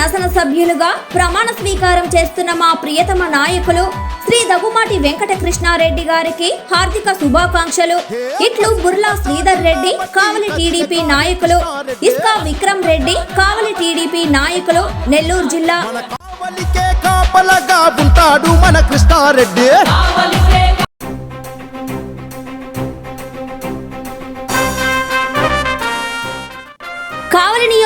శాసనసభ్యులుగా ప్రమాణ స్వీకారం చేస్తున్న మా ప్రియతమ నాయకులు శ్రీ దగుమాటి వెంకట కృష్ణారెడ్డి గారికి హార్దిక శుభాకాంక్షలు. ఇట్లు బుర్లా శ్రీధర్ రెడ్డి కావలి టీడీపీ నాయకులు ఇస్కా విక్రమ్ రెడ్డి కావలి టీడీపీ నాయకులు నెల్లూరు జిల్లా. కావలికే కాపలగా ఉంటాడు మన కృష్ణారెడ్డి. కావలి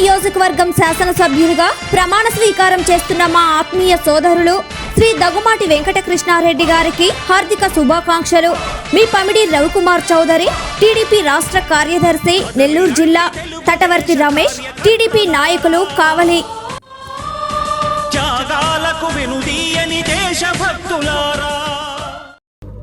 నియోజకవర్గం శాసనసభ్యులుగా ప్రమాణ స్వీకారం చేస్తున్న మా ఆత్మీయ సోదరులు శ్రీ దగ్గుమాటి వెంకట కృష్ణారెడ్డి గారికి హార్దిక శుభాకాంక్షలు. మీ పమిడి రవికుమార్ చౌదరి టీడీపీ రాష్ట్ర కార్యదర్శి నెల్లూరు జిల్లా తటవర్తి రమేష్ టీడీపీ నాయకులు కావలి. త్యాగాలకు వెనుదీయని దేశభక్తులారా.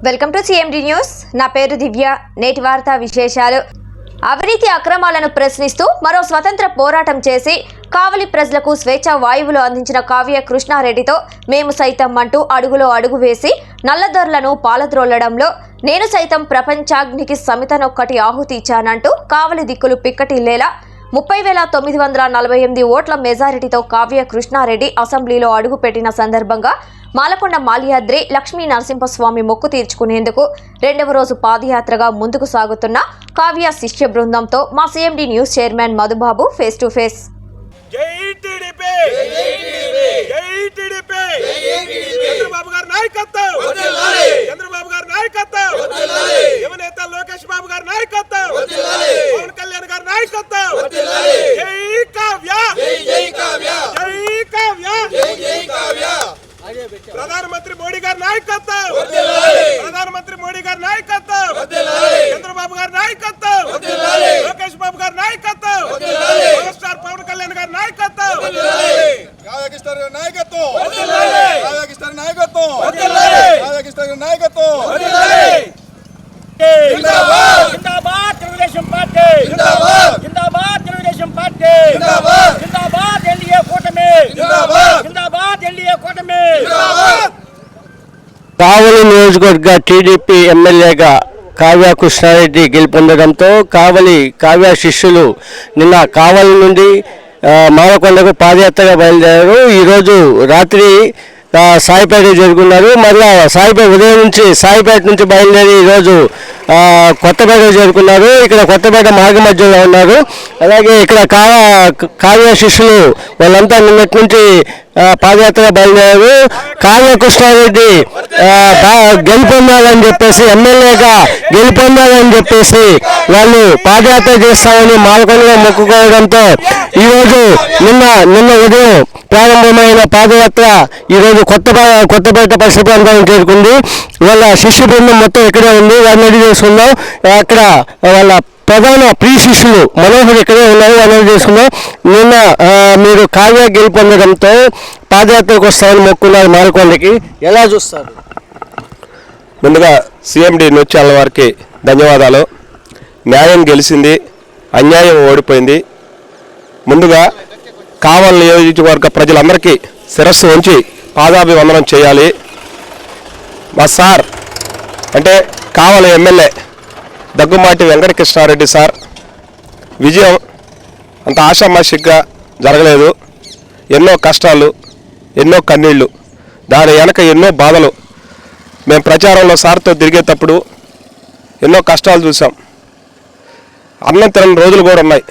Welcome to CMD news. నా పేరు దివ్య. నేటి వార్తా విశేషాలు. అవినీతి అక్రమాలను ప్రశ్నిస్తూ మరో స్వతంత్ర పోరాటం చేసి కావలి ప్రజలకు స్వేచ్ఛ వాయువులు అందించిన కావ్య కృష్ణారెడ్డితో మేము సైతం అంటూ అడుగులో అడుగు వేసి నల్లదొరలను పాలద్రోలడంలో నేను సైతం ప్రపంచాగ్నికి సమితనొక్కటి ఆహుతి ఇచ్చానంటూ కావలి దిక్కులు పిక్కటిల్లేలా ముప్పై వేల తొమ్మిది వందల నలభై ఎనిమిది ఓట్ల మెజారిటీతో కావ్య కృష్ణారెడ్డి అసెంబ్లీలో అడుగుపెట్టిన సందర్భంగా మాలకొండ మాల్యాద్రి లక్ష్మీ నరసింహస్వామి మొక్కు తీర్చుకునేందుకు రెండవ రోజు పాదయాత్రగా ముందుకు సాగుతున్న కావ్య శిష్య బృందంతో మా CMD news chairman Madhubabu face to face. Chandrababu గారి నాయకత్వం! చంద్రబాబు గారి నాయకత్వం! యువనేత లోకేష్ బాబు గారి నాయకత్వం! పవన్ కళ్యాణ్ గారి నాయకత్వం! జై కావ్య! జై కావ్య! ప్రధానమంత్రి మోడీ గారి నాయకత్వం. ప్రధానమంత్రి మోడీ గారి నాయకత్వం. చంద్రబాబు గారి నాయకత్వం లోకేష్ బాబు గారి నాయకత్వం పవర్ స్టార్ పవన్ కళ్యాణ్ గారి నాయకత్వం రాధాకృష్ణ నాయకత్వం రాధాకృష్ణ నాయకత్వం వర్ధిల్లాలి. రాధాకృష్ణ నాయకత్వం జిందాబాద్ జిందాబాద్ తెలుగుదేశం పార్టీ జిందాబాద్ జిందాబాద్ తెలుగుదేశం పార్టీ జిందాబాద్ జిందాబాద్ ఎన్డీఏ కూటమి జిందాబాద్ జిందాబాద్ ఎన్డీఏ కూటమి జిందాబాద్ కావలి నియోజకవర్గ టీడీపీ ఎమ్మెల్యేగా కావ్య కృష్ణారెడ్డి గెలుపొందడంతో కావలి కావ్య శిష్యులు నిన్న కావలి నుండి మారకొండకు పాదయాత్రగా బయలుదేరారు. ఈరోజు రాత్రి సాయిపేట చేరుకున్నారు మళ్ళా సాయిపేట ఉదయం నుంచి సాయిపేట నుంచి బయలుదేరి ఈరోజు కొత్తపేట చేరుకున్నారు. ఇక్కడ కొత్తపేట మార్గ మధ్యలో ఉన్నారు. అలాగే ఇక్కడ కావ కావ్య శిష్యులు వాళ్ళంతా నిన్నటి నుంచి పాదయాత్ర బయలుదేరారు. కావ్య కృష్ణారెడ్డి గెలుపొందాలని చెప్పేసి ఎమ్మెల్యేగా గెలుపొందాలని చెప్పేసి వాళ్ళు పాదయాత్ర చేస్తామని మాలకొండలో మొక్కుకోవడంతో ఈరోజు నిన్న నిన్న ఉదయం ప్రారంభమైన పాదయాత్ర ఈరోజు కొత్త కొత్తపేట పరిసర ప్రాంతానికి చేరుకుంది. వాళ్ళ శిష్యు బృందం మొత్తం ఇక్కడే ఉంది. వారిని అడిగి చేసుకుందాం అక్కడ వాళ్ళ ప్రధాన ప్రీ శిష్యులు మనోహర్ ఇక్కడే ఉన్నారు. వాళ్ళని చేసుకుందాం నిన్న మీరు కావ్య గెలుపొందడంతో పాదయాత్రకు వస్తామని మొక్కున్నారు మాలకొండకి. ఎలా చూస్తారు? ముందుగా సిఎండి నృత్యాల వారికి ధన్యవాదాలు. న్యాయం గెలిచింది అన్యాయం ఓడిపోయింది. ముందుగా కావలి నియోజకవర్గ ప్రజలందరికీ శిరస్సు ఉంచి పాదాభివందనం చేయాలి. మా సార్ అంటే కావలి ఎమ్మెల్యే దగ్గుమాటి వెంకటకృష్ణారెడ్డి సార్ విజయం అంత ఆషామాషిగ్గా జరగలేదు. ఎన్నో కష్టాలు ఎన్నో కన్నీళ్ళు దాని వెనక ఎన్నో బాధలు మేము ప్రచారంలో సార్తో తిరిగేటప్పుడు ఎన్నో కష్టాలు చూసాం. అన్నం తినని రోజులు కూడా ఉన్నాయి.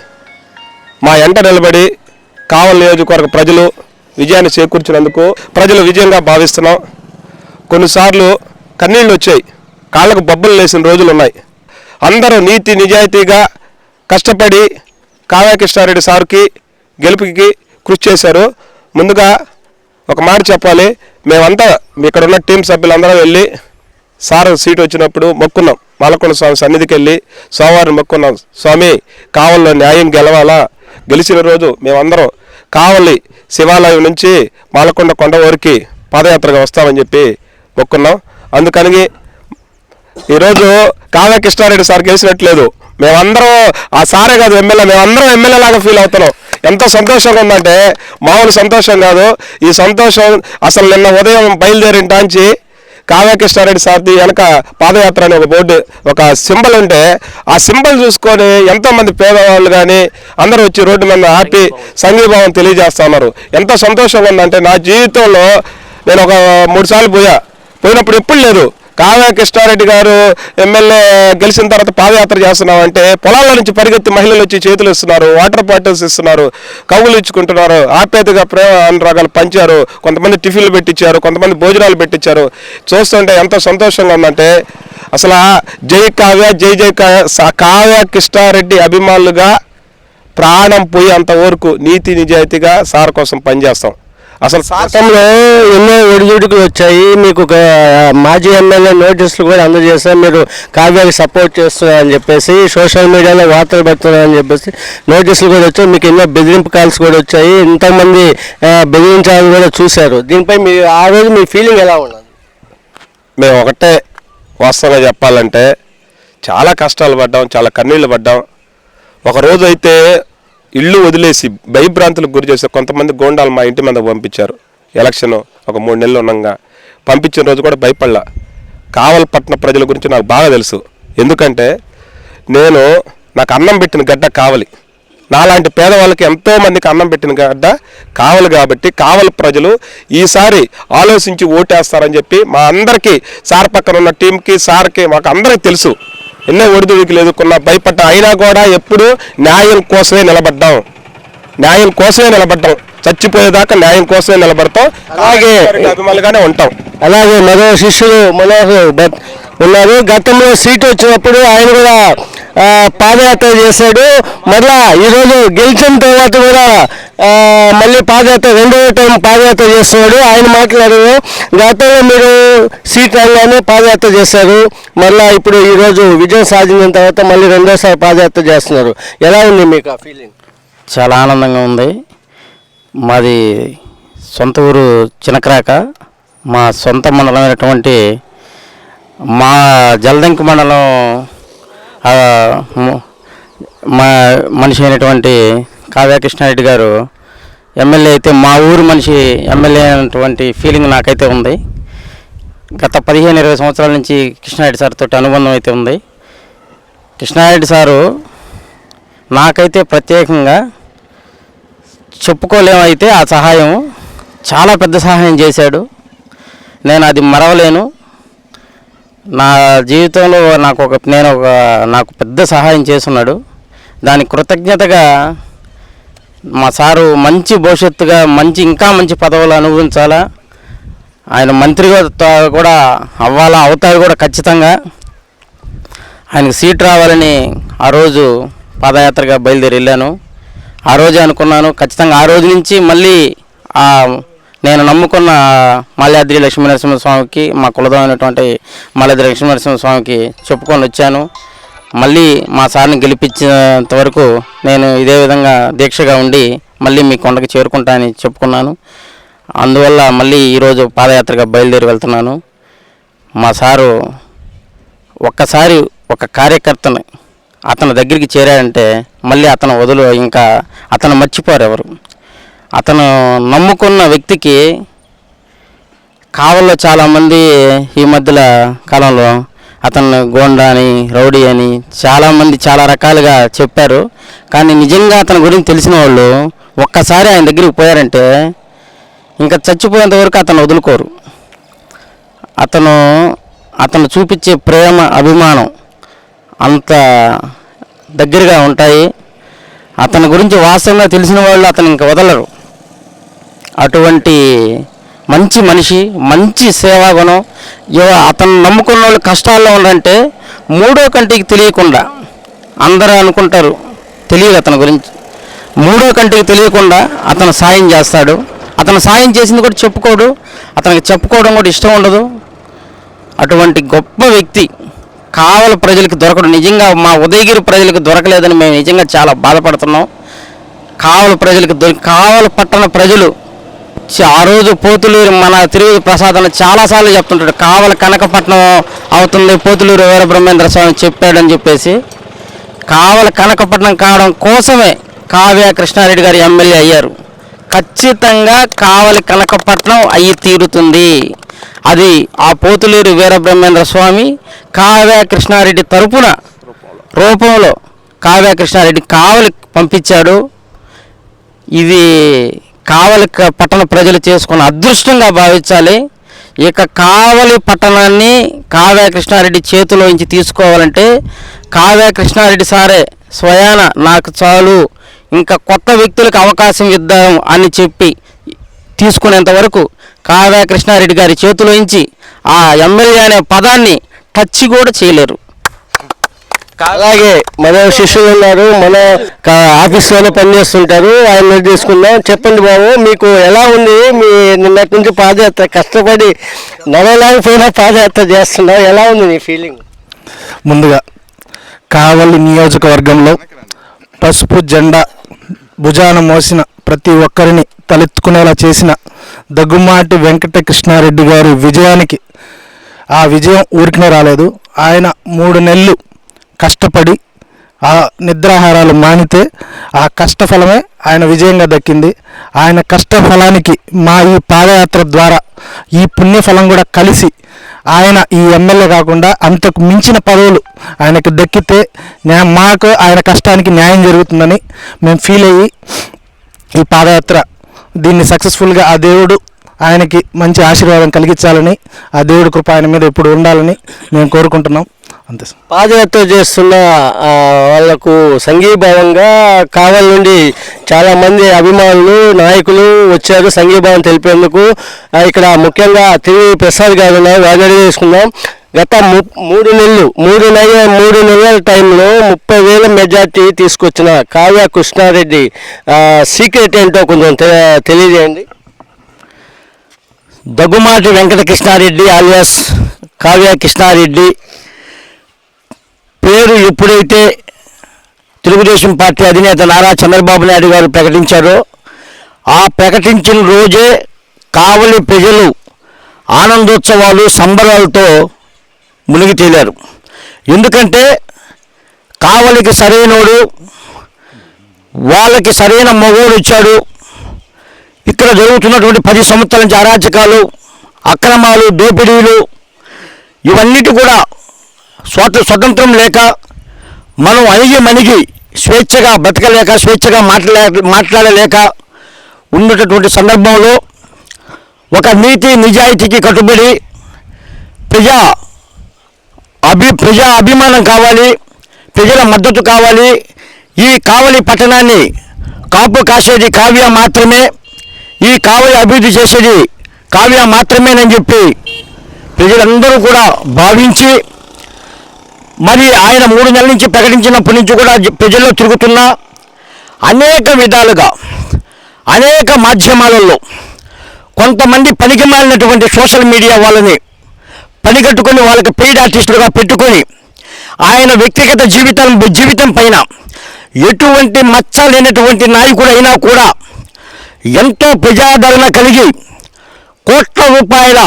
మా ఎంట నిలబడి కావలి నియోజకవర్గ ప్రజలు విజయాన్ని చేకూర్చినందుకు ప్రజలు విజయంగా భావిస్తున్నాం. కొన్నిసార్లు కన్నీళ్ళు వచ్చాయి. కాళ్ళకు బొబ్బలు లేసిన రోజులు ఉన్నాయి. అందరూ నీతి నిజాయితీగా కష్టపడి కావ్యకృష్ణారెడ్డి సార్కి గెలుపుకి కృషి చేశారు. ముందుగా ఒక మాట చెప్పాలి. మేమంతా ఇక్కడ ఉన్న టీం సభ్యులందరూ వెళ్ళి సార్ సీట్ వచ్చినప్పుడు మొక్కున్నాం. మాలకొండ స్వామి సన్నిధికి వెళ్ళి సోమవారం మొక్కున్నాం. స్వామి కావల్లో న్యాయం గెలవాలా? గెలిచిన రోజు మేమందరం కావలి శివాలయం నుంచి మాలకొండ కొండ ఊరికి పాదయాత్రగా వస్తామని చెప్పి మొక్కున్నాం. అందుకని ఈరోజు కావ్య కృష్ణారెడ్డి సార్ గెలిచినట్లేదు. మేమందరం ఆ సారే కాదు ఎమ్మెల్యే మేమందరం ఎమ్మెల్యే లాగా ఫీల్ అవుతున్నాం. ఎంత సంతోషంగా ఉందంటే మామూలు సంతోషం కాదు. ఈ సంతోషం అసలు నిన్న ఉదయం బయలుదేరిన టాంచి కావ్యకృష్ణారెడ్డి సార్ది వెనక పాదయాత్ర అనే ఒక బోర్డు ఒక సింబల్ ఉంటే ఆ సింబల్ చూసుకొని ఎంతోమంది పేదవాళ్ళు కానీ అందరూ వచ్చి రోడ్డు మీద ఆపి సంఘీభావం తెలియజేస్తా ఉన్నారు ఎంత సంతోషంగా ఉందంటే నా జీవితంలో నేను ఒక మూడు సార్లు పోయా. పోయినప్పుడు ఎప్పుడు లేదు. కావ్య కృష్ణారెడ్డి గారు ఎమ్మెల్యే గెలిచిన తర్వాత పాదయాత్ర చేస్తున్నామంటే పొలాల నుంచి పరిగెత్తి మహిళలు వచ్చి చేతులు ఇస్తున్నారు వాటర్ బాటిల్స్ ఇస్తున్నారు కవులు ఇచ్చుకుంటున్నారు ఆప్యాయతగా ప్రేమ అనురాగాలు పంచారు కొంతమంది టిఫిన్లు పెట్టించారు కొంతమంది భోజనాలు పెట్టించారు చూస్తుంటే ఎంత సంతోషంగా ఉందంటే అసలు జై కావ్య జై జై కావ్య కావ్య కృష్ణారెడ్డి అభిమానులుగా ప్రాణం పోయేంత వరకు నీతి నిజాయితీగా సార్ కోసం పనిచేస్తాం. అసలు సార్ గతంలో ఎన్నో ఒడిదుడుకులు వచ్చాయి. మీకు ఒక మాజీ ఎమ్మెల్యే నోటీసులు కూడా అందజేశారు. మీరు కావ్యాకి సపోర్ట్ చేస్తున్నారని చెప్పేసి సోషల్ మీడియాలో వార్తలు పెడుతున్నారని చెప్పేసి నోటీసులు కూడా వచ్చాయి. మీకు ఎన్నో బెదిరింపు కాల్స్ కూడా వచ్చాయి. ఇంతమంది బెదిరించాలని కూడా చూశారు. దీనిపై మీ ఆ రోజు మీ ఫీలింగ్ ఎలా ఉన్నది? మేము ఒకటే వాస్తవంగా చెప్పాలంటే చాలా కష్టాలు పడ్డాం చాలా కన్నీళ్ళు పడ్డాం. ఒక రోజు అయితే ఇల్లు వదిలేసి భయభ్రాంతులకు గురి చేసే కొంతమంది గోండాలు మా ఇంటి మీద పంపించారు. ఎలక్షన్ ఒక మూడు నెలలు ఉండగా. పంపించిన రోజు కూడా భయపడలా. కావలపట్న ప్రజల గురించి నాకు బాగా తెలుసు. ఎందుకంటే నేను నాకు అన్నం పెట్టిన గడ్డ కావలి. నాలాంటి పేదవాళ్ళకి ఎంతోమందికి అన్నం పెట్టిన గడ్డ కావాలి కాబట్టి కావలి ప్రజలు ఈసారి ఆలోచించి ఓటేస్తారని చెప్పి మా అందరికీ సార్ పక్కన ఉన్న టీంకి సార్కి మాకు అందరికీ తెలుసు. ఎన్నో ఒడిదుడికి ఎదుర్కొన్న భయపడ్డ. అయినా కూడా ఎప్పుడు న్యాయం కోసమే నిలబడ్డాం. న్యాయం కోసమే నిలబడ్డాం. చచ్చిపోయేదాకా న్యాయం కోసమే నిలబడతాం. అలాగే అభిమానులుగానే ఉంటాం. అలాగే మరో శిష్యులు భట్ ఉన్నారు. గతంలో సీట్ వచ్చినప్పుడు ఆయన కూడా పాదయాత్ర చేశాడు. మరలా ఈరోజు గెలిచిన తర్వాత కూడా మళ్ళీ పాదయాత్ర రెండవ టైం పాదయాత్ర చేస్తున్నాడు. ఆయన మాట్లాడారు గతంలో మీరు సీట్ రాగానే పాదయాత్ర చేశారు. మళ్ళీ ఇప్పుడు ఈరోజు విజయం సాధించిన తర్వాత మళ్ళీ రెండోసారి పాదయాత్ర చేస్తున్నారు. ఎలా ఉంది మీకు ఆ ఫీలింగ్ చాలా ఆనందంగా ఉంది. మాది సొంత ఊరు చినకరాక మా సొంత మండలం అయినటువంటి మా జలదంకి మండలం మా మనిషి అయినటువంటి కావ్యకృష్ణారెడ్డి గారు ఎమ్మెల్యే అయితే మా ఊరు మనిషి ఎమ్మెల్యే అయినటువంటి ఫీలింగ్ నాకైతే ఉంది. గత పదిహేను ఇరవై సంవత్సరాల నుంచి కృష్ణారెడ్డి సార్ తోటి అనుబంధం అయితే ఉంది. కృష్ణారెడ్డి సారు నాకైతే ప్రత్యేకంగా చెప్పుకోలేమైతే ఆ సహాయం చాలా పెద్ద సహాయం చేశాడు. నేను అది మరవలేను. నా జీవితంలో నాకు ఒక నేను ఒక నాకు పెద్ద సహాయం చేస్తున్నాడు. దానికి కృతజ్ఞతగా మా సారు మంచి భవిష్యత్తుగా మంచి ఇంకా మంచి పదవులు అనుభవించాలా. ఆయన మంత్రిగా కూడా అవ్వాలా అవుతాయి కూడా ఖచ్చితంగా. ఆయనకు సీట్ రావాలని ఆ రోజు పాదయాత్రగా బయలుదేరి వెళ్ళాను. ఆ రోజే అనుకున్నాను. ఖచ్చితంగా ఆ రోజు నుంచి మళ్ళీ ఆ నేను నమ్ముకున్న మాల్యాద్రి లక్ష్మీనరసింహ స్వామికి మా కులదమైనటువంటి మాల్యాద్రి లక్ష్మీనరసింహ స్వామికి చెప్పుకొని వచ్చాను. మళ్ళీ మా సార్ని గెలిపించేంత వరకు నేను ఇదే విధంగా దీక్షగా ఉండి మళ్ళీ మీ కొండకి చేరుకుంటానని చెప్పుకున్నాను. అందువల్ల మళ్ళీ ఈరోజు పాదయాత్రగా బయలుదేరి వెళ్తున్నాను. మా సారు ఒక్కసారి ఒక కార్యకర్తను అతని దగ్గరికి చేరాడంటే మళ్ళీ అతను వదులు ఇంకా అతను మర్చిపోరు ఎవరు. అతను నమ్ముకున్న వ్యక్తికి కావల్లో చాలామంది ఈ మధ్యల కాలంలో అతను గోండా అని రౌడీ అని చాలామంది చాలా రకాలుగా చెప్పారు. కానీ నిజంగా అతని గురించి తెలిసిన వాళ్ళు ఒక్కసారి ఆయన దగ్గరికి పోయారంటే ఇంకా చచ్చిపోయేంత వరకు అతను వదులుకోరు. అతను అతను చూపించే ప్రేమ అభిమానం అంత దగ్గరగా ఉంటాయి. అతని గురించి వాస్తవంగా తెలిసిన వాళ్ళు అతను ఇంకా వదలరు. అటువంటి మంచి మనిషి మంచి సేవాగుణం ఎవ- అతను నమ్ముకున్న వాళ్ళు కష్టాల్లో ఉండంటే మూడో కంటికి తెలియకుండా అందరూ అనుకుంటారు తెలియదు అతని గురించి. మూడో కంటికి తెలియకుండా అతను సాయం చేస్తాడు. అతను సాయం చేసింది కూడా చెప్పుకోడు. అతనికి చెప్పుకోవడం కూడా ఇష్టం ఉండదు. అటువంటి గొప్ప వ్యక్తి కావల ప్రజలకు దొరకడు. నిజంగా మా ఉదయగిరి ప్రజలకు దొరకలేదని మేము నిజంగా చాలా బాధపడుతున్నాం. కావల ప్రజలకు దొరి కావల పట్టణ ప్రజలు ఆ రోజు పోతులూరు మన తిరుగు ప్రసాదం చాలాసార్లు చెప్తుంటాడు. కావలి కనకపట్నం అవుతుంది పోతులూరు వీరబ్రహ్మేంద్ర స్వామి చెప్పాడని చెప్పేసి. కావలి కనకపట్నం కావడం కోసమే కావ్య కృష్ణారెడ్డి గారు ఎమ్మెల్యే అయ్యారు. ఖచ్చితంగా కావలి కనకపట్నం అయ్యి తీరుతుంది. అది ఆ పోతులూరు వీరబ్రహ్మేంద్ర స్వామి కావ్య కృష్ణారెడ్డి తరపున రూపంలో కావ్య కృష్ణారెడ్డి కావలి పంపించాడు. ఇది కావలి పట్టణ ప్రజలు చేసుకున్న అదృష్టంగా భావించాలి. ఇక కావలి పట్టణాన్ని కావ్య కృష్ణారెడ్డి చేతిలోంచి తీసుకోవాలంటే కావ్య కృష్ణారెడ్డి సారే స్వయాన నాకు చాలు ఇంకా కొత్త వ్యక్తులకు అవకాశం ఇద్దాం అని చెప్పి తీసుకునేంత వరకు కావ్య కృష్ణారెడ్డి గారి చేతిలోంచి ఆ ఎమ్మెల్యే అనే పదాన్ని టచ్ కూడా చేయలేరు. అలాగే మన శిష్యులు ఉన్నారు మన క- ఆఫీస్లోనే పనిచేస్తుంటారు ఆయన తీసుకుందాం చెప్పండి బాబు మీకు ఎలా ఉంది? మీ నిన్నటి నుంచి పాదయాత్ర కష్టపడి నడవలేకపోయినా పాదయాత్ర చేస్తున్నావు. ఎలా ఉంది నీ ఫీలింగ్ ముందుగా కావలి నియోజకవర్గంలో పసుపు జెండా భుజాన మోసిన ప్రతి ఒక్కరిని తలెత్తుకునేలా చేసిన దగ్గుమాటి వెంకట కృష్ణారెడ్డి గారి విజయానికి ఆ విజయం ఊరికనే రాలేదు. ఆయన మూడు నెలలు కష్టపడి ఆ నిద్రాహారాలు మానితే ఆ కష్టఫలమే ఆయన విజయంగా దక్కింది. ఆయన కష్టఫలానికి మా ఈ పాదయాత్ర ద్వారా ఈ పుణ్యఫలం కూడా కలిసి ఆయన ఈ ఎమ్మెల్యే కాకుండా అంతకు మించిన పదవులు ఆయనకు దక్కితే న్యా- మాకు ఆయన కష్టానికి న్యాయం జరుగుతుందని మేము ఫీల్ అయ్యి ఈ పాదయాత్ర దీన్ని సక్సెస్ఫుల్గా ఆ దేవుడు ఆయనకి మంచి ఆశీర్వాదం కలిగించాలని ఆ దేవుడి కృప ఆయన మీద ఎప్పుడు ఉండాలని మేము కోరుకుంటున్నాం. అంతే సార్. పాదయాత్ర చేస్తున్న వాళ్ళకు సంఘీభావంగా కావలి నుండి చాలా మంది అభిమానులు నాయకులు వచ్చారు సంఘీభావం తెలిపేందుకు. ఇక్కడ ముఖ్యంగా తిరిగి ప్రసాద్ గారు అడిగి తీసుకుందాం గత మూడు నెలలు మూడు నెల మూడు నెలల టైంలో ముప్పై వేల మెజార్టీ తీసుకొచ్చిన కావ్య కృష్ణారెడ్డి సీక్రెట్ ఏంటో కొంచెం తె- తెలియజేయండి. దగ్గుమాటి వెంకట కృష్ణారెడ్డి ఆలియాస్ కావ్య కృష్ణారెడ్డి పేరు ఎప్పుడైతే తెలుగుదేశం పార్టీ అధినేత నారా చంద్రబాబు నాయుడు గారు ప్రకటించారో ఆ ప్రకటించిన రోజే కావలి ప్రజలు ఆనందోత్సవాలు సంబరాలతో మునిగి తేలారు. ఎందుకంటే కావలికి సరైనోడు వాళ్ళకి సరైన మగోడు ఇచ్చాడు ఇక్కడ జరుగుతున్నటువంటి పది సంవత్సరాల నుంచి అరాచకాలు అక్రమాలు దోపిడీలు ఇవన్నిటి కూడా స్వాత స్వతంత్రం లేక మనం అణిగి మణిగి స్వేచ్ఛగా బతకలేక స్వేచ్ఛగా మాట్లా మాట్లాడలేక ఉన్నటువంటి సందర్భంలో ఒక నీతి నిజాయితీకి కట్టుబడి ప్రజా అభి ప్రజా అభిమానం కావాలి ప్రజల మద్దతు కావాలి ఈ కావలి పట్టణాన్ని కాపు కాసేది కావ్య మాత్రమే ఈ కావలి అభివృద్ధి చేసేది కావ్య మాత్రమేనని చెప్పి ప్రజలందరూ కూడా భావించి మరి ఆయన మూడు నెలల నుంచి ప్రకటించినప్పటి నుంచి కూడా జ- ప్రజల్లో తిరుగుతున్న అనేక విధాలుగా అనేక మాధ్యమాలలో కొంతమంది పనికి మాలినటువంటి సోషల్ మీడియా వాళ్ళని పనిగట్టుకొని వాళ్ళకి పెయిడ్ ఆర్టిస్టులుగా పెట్టుకొని ఆయన వ్యక్తిగత జీవితం జీవితం పైన ఎటువంటి మచ్చ లేనటువంటి నాయకుడు అయినా కూడా ఎంతో ప్రజాదరణ కలిగి కోట్ల రూపాయల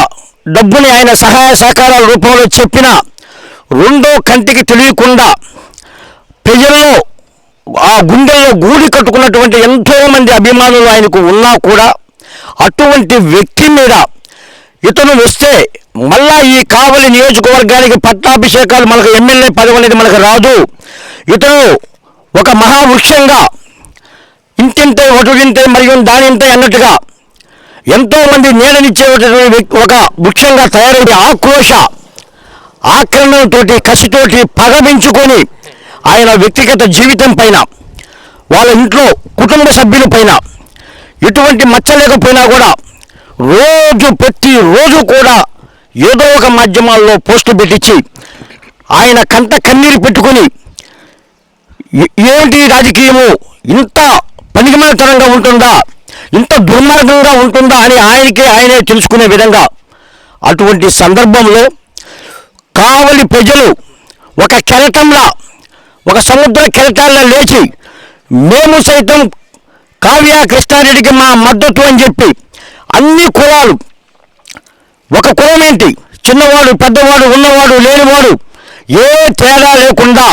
డబ్బుని ఆయన సహాయ సహకారాల రూపంలో చెప్పిన రెండో కంటికి తెలియకుండా ప్రజల్లో ఆ గుండెల్లో గూడి కట్టుకున్నటువంటి ఎంతోమంది అభిమానులు ఆయనకు ఉన్నా కూడా అటువంటి వ్యక్తి మీద ఇతను వస్తే మళ్ళా ఈ కావలి నియోజకవర్గానికి పట్టాభిషేకాలు మనకు ఎమ్మెల్యే పదవి అనేది మనకు రాదు. ఇతను ఒక మహావృక్షంగా ఇంతింతే ఒకటింతే మరియు దానింతే అన్నట్టుగా ఎంతోమంది నీడనిచ్చే ఒక వృక్షంగా తయారయ్యే ఆక్రోశ ఆక్రమణతోటి కసితోటి పగమించుకొని ఆయన వ్యక్తిగత జీవితం పైన వాళ్ళ ఇంట్లో కుటుంబ సభ్యుల పైన ఎటువంటి మచ్చ లేకపోయినా కూడా రోజు ప్రతి రోజు కూడా ఏదో ఒక మాధ్యమాల్లో పోస్టు పెట్టించి ఆయన కంట కన్నీరు పెట్టుకొని ఏంటి రాజకీయము? ఇంత పనికిమాలితనంగా ఉంటుందా? ఇంత దుర్మార్గంగా ఉంటుందా అని ఆయనకే ఆయనే తెలుసుకునే విధంగా అటువంటి సందర్భంలో కావలి ప్రజలు ఒక కెరటంలా ఒక సముద్ర కెరటాల్లో లేచి మేము సైతం కావ్య కృష్ణారెడ్డికి మా మద్దతు అని చెప్పి అన్ని కులాలు ఒక కులం ఏంటి? చిన్నవాడు పెద్దవాడు ఉన్నవాడు లేనివాడు ఏ తేడా లేకుండా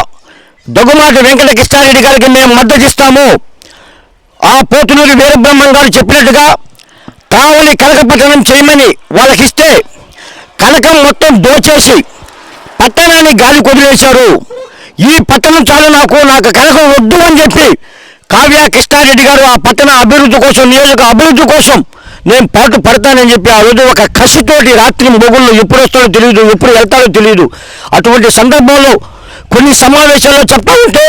దగ్గుమాటి వెంకట కృష్ణారెడ్డి గారికి మేము మద్దతు ఇస్తాము. ఆ పోతులూరి వీరబ్రహ్మం గారు చెప్పినట్టుగా కావలి కనకపట్టణం చేయమని వాళ్ళకిస్తే కనకం మొత్తం దోచేసి పట్టణాన్ని గాలి కొదిలేశారు. ఈ పట్టణం చాలు నాకు నాకు కనకం వద్దు అని చెప్పి కావ్య కృష్ణారెడ్డి గారు ఆ పట్టణ అభివృద్ధి కోసం నియోజక అభివృద్ధి కోసం నేను పాటు పడతానని చెప్పి ఆ రోజు ఒక కసితోటి రాత్రి మొగుళ్ళు ఎప్పుడు వస్తాడో తెలియదు ఎప్పుడు వెళ్తాడో తెలియదు అటువంటి సందర్భంలో కొన్ని సమావేశాల్లో చెప్తా ఉంటే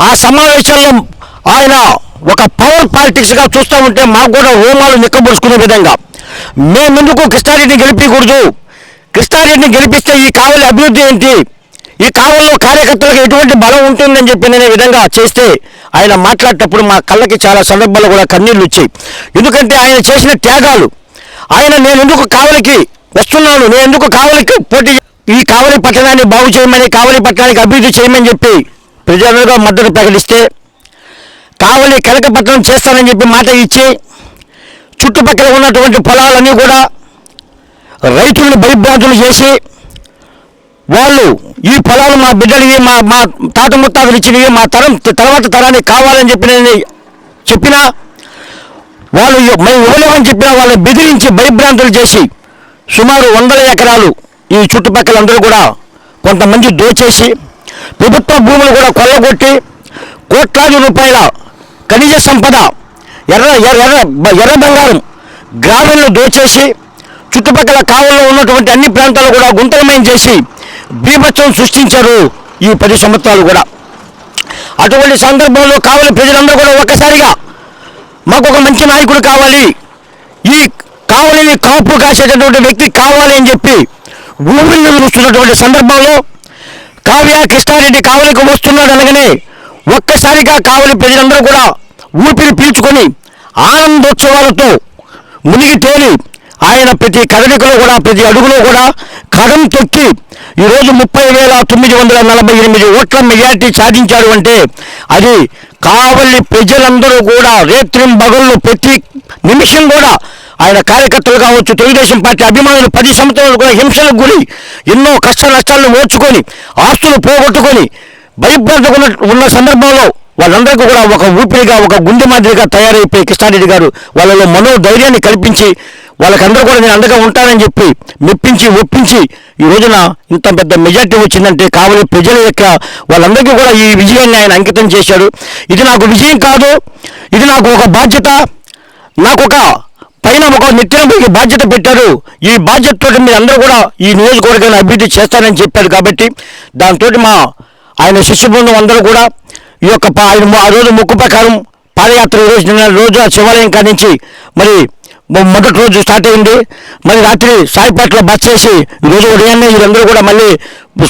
ఆ సమావేశాల్లో ఆయన ఒక పవర్ పాలిటిక్స్గా చూస్తూ ఉంటే మాకు కూడా హోమాలు నిక్కబరుచుకునే విధంగా. మేమెందుకు కృష్ణారెడ్డిని గెలిపించకూడదు కృష్ణారెడ్డిని గెలిపిస్తే ఈ కావలి అభివృద్ధి ఏంటి? ఈ కావల్లో కార్యకర్తలకు ఎటువంటి బలం ఉంటుందని చెప్పి నేను ఈ విధంగా చేస్తే ఆయన మాట్లాడేటప్పుడు మా కళ్ళకి చాలా సందర్భాలు కూడా కన్నీళ్ళు వచ్చాయి. ఎందుకంటే ఆయన చేసిన త్యాగాలు ఆయన నేను ఎందుకు కావలికి వస్తున్నాను నేను ఎందుకు కావలికి పోటీ ఈ కావలి పట్టణాన్ని బాగు చేయమని కావలి పట్టణానికి అభివృద్ధి చేయమని చెప్పి ప్రజలుగా మద్దతు ప్రకటిస్తే కావలి కనకపట్నం చేస్తానని చెప్పి మాట ఇచ్చి చుట్టుపక్కల ఉన్నటువంటి పొలాలన్నీ కూడా రైతులను భయభ్రాంతులు చేసి వాళ్ళు ఈ పొలాలు మా బిడ్డలవి మా మా తాత ముత్తాతలు ఇచ్చినవి మా తరం తర్వాత తరానికి కావాలని చెప్పిన చెప్పినా వాళ్ళు మేము ఇవ్వలేమని చెప్పినా వాళ్ళని బెదిరించి భయభ్రాంతులు చేసి సుమారు వందల ఎకరాలు ఈ చుట్టుపక్కల అందరూ కూడా కొంతమంది దోచేసి ప్రభుత్వ భూములు కూడా కొల్లగొట్టి కోట్లాది రూపాయల ఖనిజ సంపద ఎర్ర ఎర్ర ఎర్ర ఎర్ర బంగారం గ్రామంలో దోచేసి చుట్టుపక్కల కావల్లో ఉన్నటువంటి అన్ని ప్రాంతాలు కూడా గుంతలమయం చేసి బీభత్సం సృష్టించారు ఈ పది సంవత్సరాలు కూడా. అటువంటి సందర్భంలో కావలి ప్రజలందరూ కూడా ఒక్కసారిగా మాకు ఒక మంచి నాయకుడు కావాలి. ఈ కావలిని కాపు కాసేటటువంటి వ్యక్తి కావాలి అని చెప్పి ఊరిని చూస్తున్నటువంటి సందర్భంలో కావ్య కృష్ణారెడ్డి కావలికి వస్తున్నాడు అనగానే ఒక్కసారిగా కావలి ప్రజలందరూ కూడా ఊపిరి పీల్చుకొని ఆనందోత్సవాలతో మునిగి తేలి ఆయన ప్రతి కదలికలో కూడా ప్రతి అడుగులో కూడా కదం తొక్కి ఈరోజు ముప్పై వేల తొమ్మిది వందల నలభై ఎనిమిది ఓట్ల మెజార్టీ సాధించాడు అంటే అది కావలి ప్రజలందరూ కూడా రేత్రిం బగళ్ళు ప్రతి నిమిషం కూడా ఆయన కార్యకర్తలు కావచ్చు తెలుగుదేశం పార్టీ అభిమానులు పది సంవత్సరాలు కూడా హింసలకు గురి ఎన్నో కష్ట నష్టాలను ఓర్చుకొని ఆస్తులు పోగొట్టుకొని భయపడుకున్న ఉన్న సందర్భంలో వాళ్ళందరికీ కూడా ఒక ఊపిరిగా ఒక గుండె మాదిరిగా తయారైపోయి కృష్ణారెడ్డి గారు వాళ్ళలో మనోధైర్యాన్ని కల్పించి వాళ్ళకందరూ కూడా నేను అండగా ఉంటానని చెప్పి మెప్పించి ఒప్పించి ఈ రోజున ఇంత పెద్ద మెజార్టీ వచ్చిందంటే కావలి ప్రజల యొక్క వాళ్ళందరికీ కూడా ఈ విజయాన్ని ఆయన అంకితం చేశాడు. ఇది నాకు విజయం కాదు ఇది నాకు ఒక బాధ్యత నాకు ఒక పైన ఒక నెత్తిన బాధ్యత పెట్టారు. ఈ బాధ్యతతో మీరు అందరూ కూడా ఈ నియోజకవర్గాన్ని అభివృద్ధి చేస్తారని చెప్పారు కాబట్టి దాంతో మా ఆయన శిష్య బృందం అందరూ కూడా ఈ యొక్క ఆయన ఆ రోజు ముక్కు ప్రకారం పాదయాత్ర ఈ రోజు రోజు ఆ శివాలయం కానించి మరి మొదటి రోజు స్టార్ట్ అయింది. మరి రాత్రి సాయిపేటలో బస్ చేసి రోజు ఉదయాన్నే వీళ్ళందరూ కూడా మళ్ళీ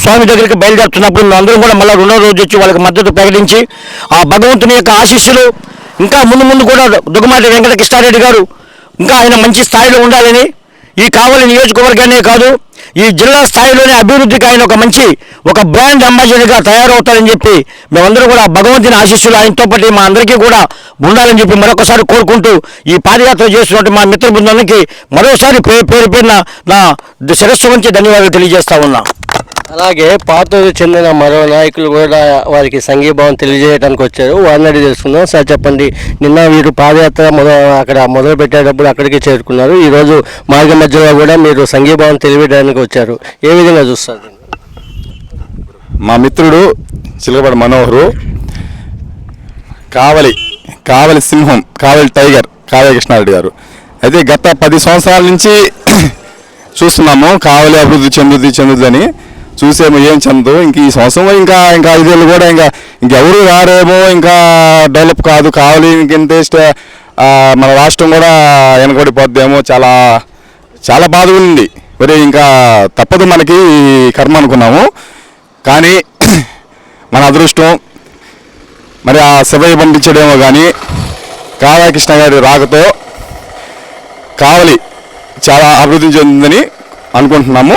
స్వామి దగ్గరికి బయలుదేరుతున్నప్పుడు అందరూ కూడా మళ్ళీ రెండో రోజు వచ్చి వాళ్ళకి మద్దతు ప్రకటించి ఆ భగవంతుని యొక్క ఆశీస్సులు ఇంకా ముందు ముందు కూడా దుగ్గమాటి వెంకట కృష్ణారెడ్డి గారు ఇంకా ఆయన మంచి స్థాయిలో ఉండాలని ఈ కావలి నియోజకవర్గానే కాదు ఈ జిల్లా స్థాయిలోనే అభివృద్ధికి ఆయన ఒక మంచి ఒక బ్రాండ్ అంబాసిడర్గా తయారవుతారని చెప్పి మేమందరూ కూడా భగవంతుని ఆశీస్సులు ఆయనతో పాటు మా అందరికీ కూడా ఉండాలని చెప్పి మరొకసారి కోరుకుంటూ ఈ పాదయాత్ర చేస్తున్నట్టు మా మిత్ర బృందానికి మరోసారి పేరు పేరు పేరున నా శిరస్సు నుంచి ధన్యవాదాలు తెలియజేస్తా ఉన్నా. అలాగే పాతూరు చెందిన మరో నాయకులు కూడా వారికి సంఘీభావం తెలియజేయడానికి వచ్చారు. వారిని అడిగి తెలుసుకుందాం. సార్ చెప్పండి నిన్న వీరు పాదయాత్ర మొద అక్కడ మొదలు పెట్టేటప్పుడు అక్కడికి చేరుకున్నారు. ఈరోజు మార్గ మధ్యలో కూడా మీరు సంఘీభావం తెలియడానికి వచ్చారు. ఏ విధంగా చూస్తారు? మా మిత్రుడు చిలకపడి మనోహరు కావలి కావలి సింహం కావలి టైగర్ కావ్య కృష్ణారెడ్డి గారు. అయితే గత పది సంవత్సరాల నుంచి చూస్తున్నాము కావలి అభివృద్ధి చెందుద్ది చెందుద్దని చూసేమో ఏం చెందదు ఇంక ఈ సంవత్సరం ఇంకా ఇంకా ఐదేళ్ళు కూడా ఇంకా ఇంకెవరు రారేమో ఇంకా డెవలప్ కాదు కావలి. ఇంకెంత మన రాష్ట్రం కూడా వెనకబడిపోద్దేమో చాలా చాలా బాధగా ఉంది. మరి ఇంకా తప్పదు మనకి కర్మ అనుకున్నాము. కానీ మన అదృష్టం మరి ఆ శివయ్య పంపించడేమో కానీ కావ్యకృష్ణ గారి రాకతో కావలి చాలా అభివృద్ధి చెందిందని అనుకుంటున్నాము.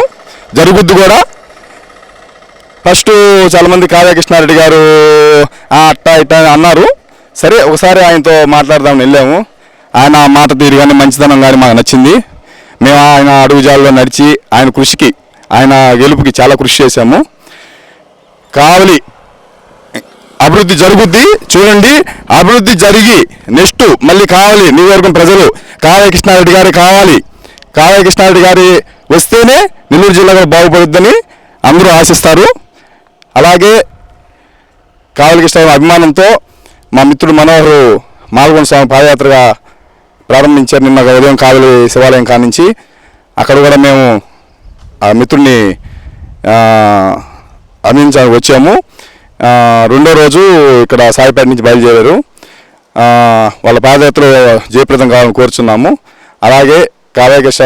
జరుగుద్ది కూడా. ఫస్ట్ చాలామంది కావ్యకృష్ణారెడ్డి గారు అట్ట అట్టా ఇట్టా అన్నారు. సరే ఒకసారి ఆయనతో మాట్లాడదామని వెళ్ళాము. ఆయన మాట తీరు కానీ మంచితనం కానీ మాకు నచ్చింది. మేము ఆయన అడుగుజాల్లో నడిచి ఆయన కృషికి ఆయన గెలుపుకి చాలా కృషి చేశాము. కావలి అభివృద్ధి జరుగుద్ది చూడండి. అభివృద్ధి జరిగి నెక్స్ట్ మళ్ళీ కావాలి నియోజకవర్గం ప్రజలు కావ్య కృష్ణారెడ్డి గారి కావాలి. కావ్య కృష్ణారెడ్డి గారి వస్తేనే నెల్లూరు జిల్లా బాగుపడుద్దని అందరూ ఆశిస్తారు. అలాగే కావలి అభిమానంతో మా మిత్రుడు మనోహర్ మాల్గొండ స్వామి పాదయాత్రగా ప్రారంభించారు. నిన్న ఉదయం కావలి శివాలయం కానించి అక్కడ కూడా మేము ఆ మిత్రుడిని అందించడానికి వచ్చాము. రెండో రోజు ఇక్కడ సాయిపేట నుంచి బయలుదేరారు. వాళ్ళ పాదయాత్ర జయప్రదం కావాలని కోరుచున్నాము. అలాగే కావ్యకృష్ణ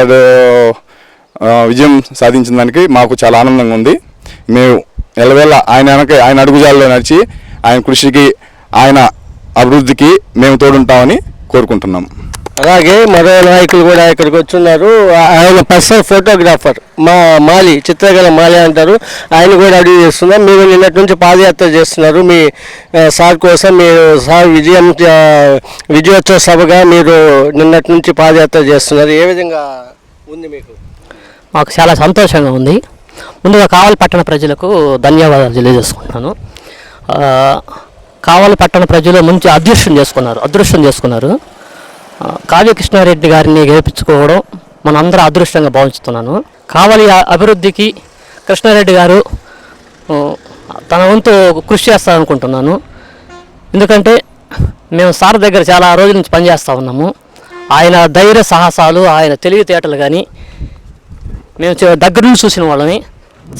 విజయం సాధించిన దానికి మాకు చాలా ఆనందంగా ఉంది. మేము ఎల్లవేళ ఆయన వెనక ఆయన అడుగుజాల్లో నడిచి ఆయన కృషికి ఆయన అభివృద్ధికి మేము తోడుంటామని కోరుకుంటున్నాం. అలాగే మరో నాయకులు కూడా ఇక్కడికి వచ్చున్నారు. ఆయన పర్సనల్ ఫోటోగ్రాఫర్ మా మాలి చిత్రకళ మాలి అంటారు. ఆయన కూడా అడిగి చేస్తున్నాం. మీరు నిన్నటి నుంచి పాదయాత్ర చేస్తున్నారు. మీ సార్ కోసం మీరు సార్ విజయం విజయోత్సవ సభగా మీరు నిన్నటి నుంచి పాదయాత్ర చేస్తున్నారు. ఏ విధంగా ఉంది మీకు? మాకు చాలా సంతోషంగా ఉంది. ముందుగా కావలి పట్టణ ప్రజలకు ధన్యవాదాలు తెలియజేసుకుంటున్నాను. కావలి పట్టణ ప్రజలు మంచి అదృష్టం చేసుకున్నారు అదృష్టం చేసుకున్నారు. కావ్యకృష్ణారెడ్డి కావ్య కృష్ణారెడ్డి గారిని గెలిపించుకోవడం మన అందరూ అదృష్టంగా భావిస్తున్నాను. కావలి అభివృద్ధికి కృష్ణారెడ్డి గారు తన వంతు కృషి చేస్తారనుకుంటున్నాను. ఎందుకంటే మేము సార్ దగ్గర చాలా రోజుల నుంచి పనిచేస్తూ ఉన్నాము. ఆయన ధైర్య సాహసాలు ఆయన తెలివితేటలు కానీ మేము దగ్గర నుంచి చూసిన వాళ్ళని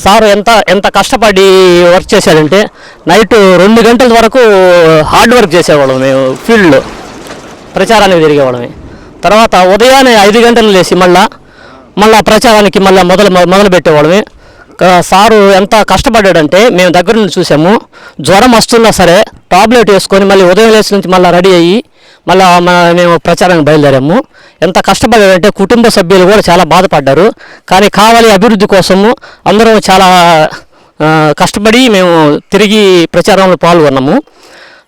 సార్ ఎంత ఎంత కష్టపడి వర్క్ చేశాడంటే నైట్ రెండు గంటల వరకు హార్డ్ వర్క్ చేసేవాళ్ళం మేము ఫీల్డ్లో ప్రచారానికి తిరిగేవాళ్ళమే. తర్వాత ఉదయాన్నే ఐదు గంటలు లేచి మళ్ళా మళ్ళా ప్రచారానికి మళ్ళీ మొదలు మొదలు పెట్టేవాళ్ళమే. సారు ఎంత కష్టపడ్డాడంటే మేము దగ్గర నుండి చూసాము జ్వరం వస్తున్నా సరే టాబ్లెట్ వేసుకొని మళ్ళీ ఉదయం లేచి నుంచి మళ్ళీ రెడీ అయ్యి మళ్ళీ మేము ప్రచారానికి బయలుదేరాము. ఎంత కష్టపడ్డాడంటే కుటుంబ సభ్యులు కూడా చాలా బాధపడ్డారు. కానీ కావాలి అభివృద్ధి కోసము అందరం చాలా కష్టపడి మేము తిరిగి ప్రచారంలో పాల్గొన్నాము.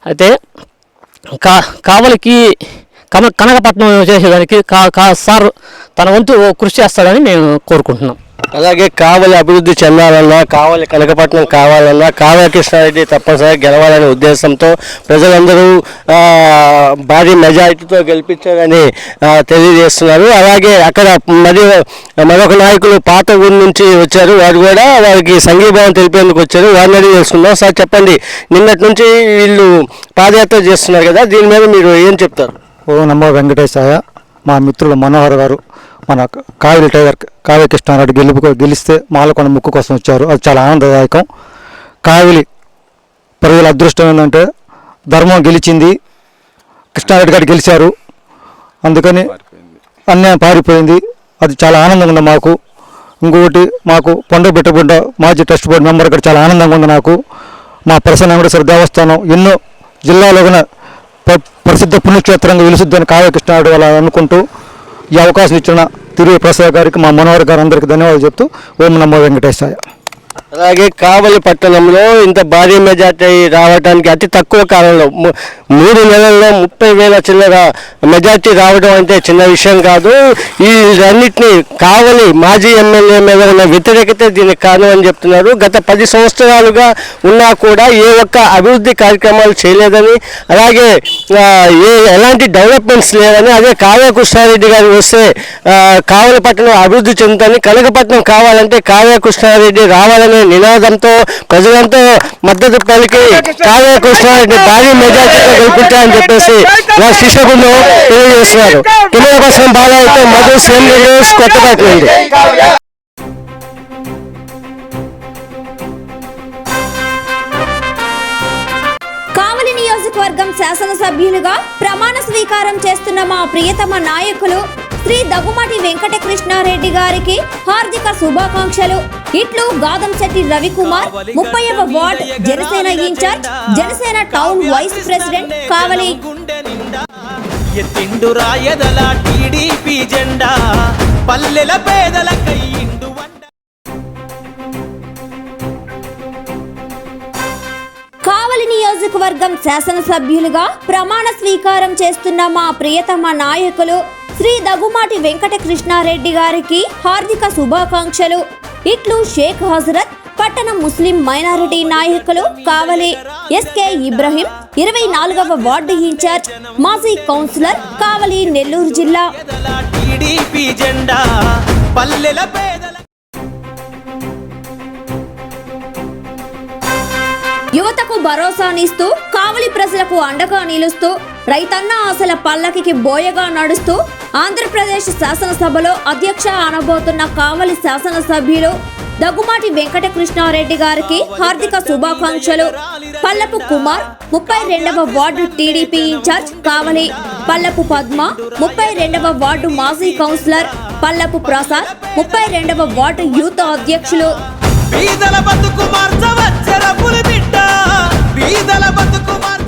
అయితే కా కావలికి కన కనకపట్నం చేసేదానికి కా కా సార్ తన వంతు కృషి చేస్తాడని మేము కోరుకుంటున్నాం. అలాగే కావలి అభివృద్ధి చెందాలన్నా కావలి కనకపట్నం కావాలన్నా కావ్య కృష్ణారెడ్డి తప్పనిసరిగా గెలవాలనే ఉద్దేశంతో ప్రజలందరూ భారీ మెజారిటీతో గెలిపించారని తెలియజేస్తున్నారు. అలాగే అక్కడ మరి మరొక నాయకులు పాత ఊరి నుంచి వచ్చారు. వారు కూడా వారికి సంఘీభావం తెలిపేందుకు వచ్చారు. వారిని అడిగి తెలుసుకుందాం. సార్ చెప్పండి. నిన్నటి నుంచి వీళ్ళు పాదయాత్ర చేస్తున్నారు కదా. దీని మీద మీరు ఏం చెప్తారు? ఓ నమ్మ వెంకటేశాయ. మా మిత్రులు మనోహర్ గారు. మన కావిలి టైగర్ కావ్య కృష్ణారెడ్డి గెలుపు గెలిస్తే మాలకొండ ముక్కు కోసం వచ్చారు. అది చాలా ఆనందదాయకం. కావిలి ప్రజల అదృష్టం ఏంటంటే ధర్మం గెలిచింది. కృష్ణారెడ్డి గారు గెలిచారు. అందుకని అన్యాయం పారిపోయింది. అది చాలా ఆనందంగా ఉంది మాకు. ఇంకొకటి మాకు పండుగ పెట్టబడ్డ మాజీ ట్రస్ట్ బోర్డు మెంబర్ గారు చాలా ఆనందంగా ఉంది నాకు. మా ప్రసన్న వెంకటేశ్వర దేవస్థానం ఎన్నో జిల్లాలో కూడా ప్రసిద్ధ పుణ్యక్షేత్రంగా వెలుసుద్దని కావ్య కృష్ణారెడ్డి వాళ్ళు అనుకుంటూ ఈ అవకాశం ఇచ్చిన తిరుగు ప్రసాద్ గారికి మా మనోహర్ గారు అందరికీ ధన్యవాదాలు చెప్తూ ఓం నమో వెంకటేశాయ. అలాగే కావలి పట్టణంలో ఇంత భారీ మెజార్టీ రావడానికి అతి తక్కువ కాలంలో మూడు నెలల్లో ముప్పై వేల చిల్లర మెజార్టీ రావడం అంటే చిన్న విషయం కాదు. ఈ అన్నిటిని కావలి మాజీ ఎమ్మెల్యే మీద ఉన్న వ్యతిరేకత దీనికి కారణం అని చెప్తున్నారు. గత పది సంవత్సరాలుగా ఉన్నా కూడా ఏ ఒక్క అభివృద్ధి కార్యక్రమాలు చేయలేదని అలాగే ఏ ఎలాంటి డెవలప్మెంట్స్ లేవని అదే కావ్య కృష్ణారెడ్డి గారు వస్తే కావలి పట్టణం అభివృద్ధి చెందుతుంది. కనకపట్నం కావాలంటే కావ్య కృష్ణారెడ్డి రావాలనే నినాదంతో ప్రజలంతా మద్దతు పలికి కావ్య కృష్ణారెడ్డి భారీ మెజార్టీతో గెలిపించాలని చెప్పేసి నా శిష్యకులు తెలియజేస్తున్నారు. కెమెరా కోసం బాలయ్యతో మధు సేమ్ న్యూస్ కొత్తపేట నుండి నియోజకవర్గం శాసనసభ్యులుగా ప్రమాణ స్వీకారం చేస్తున్న మా ప్రియతమ నాయకులు శ్రీ దగ్గుమాటి వెంకటకృష్ణారెడ్డి గారికి హార్దిక శుభాకాంక్షలు. ఇట్లు గాదంశెట్టి రవికుమార్ ముప్పైవ ward Janasena in charge Janasena town vice president Kavali. గుండె నిండా ఎత్తిండు రాయదల టీడీపీ జెండా పల్లెల పేదల కయ్యిండు వండ. కావలి నియోజక నియోజకవర్గం శాసనసభ్యులుగా ప్రమాణ స్వీకారం చేస్తున్న మా ప్రియతమ నాయకులు శ్రీ దగుమాటి వెంకట కృష్ణారెడ్డి గారికి హార్దిక శుభాకాంక్షలు. ఇట్లు షేక్ హజరత్ పట్టణ ముస్లిం మైనారిటీ నాయకులు కావలి ఎస్కే ఇబ్రహీం ఇరవై నాలుగవ వార్డు ఇన్ఛార్జ్ మాజీ కౌన్సిలర్ కావలి నెల్లూరు జిల్లా. జెండా పల్లెల యువతకు భరోసానిస్తూ కావలి ప్రజలకు అండగా నిలుస్తూ రైతన్న ఆశల పల్లకికి బోయగా నడుస్తూ ఆంధ్రప్రదేశ్ శాసనసభలో అధ్యక్ష అనబోతున్న కావలి శాసనసభ్యులు దగ్గుమాటి వెంకటకృష్ణారెడ్డి గారికి హార్దిక శుభాకాంక్షలు. పల్లపు కుమార్ ముప్పై రెండవ ward TDP in charge Kavali. Pallapu Padma ముప్పై రెండవ వార్డు మాజీ కౌన్సిలర్ పల్లపు ప్రసాద్ ముప్పై రెండవ వార్డు యూత్ అధ్యక్షులు. బీదల బతుకు మార్చవచ్చర పులి బిడ్డ బీదల బతుకు మార్చ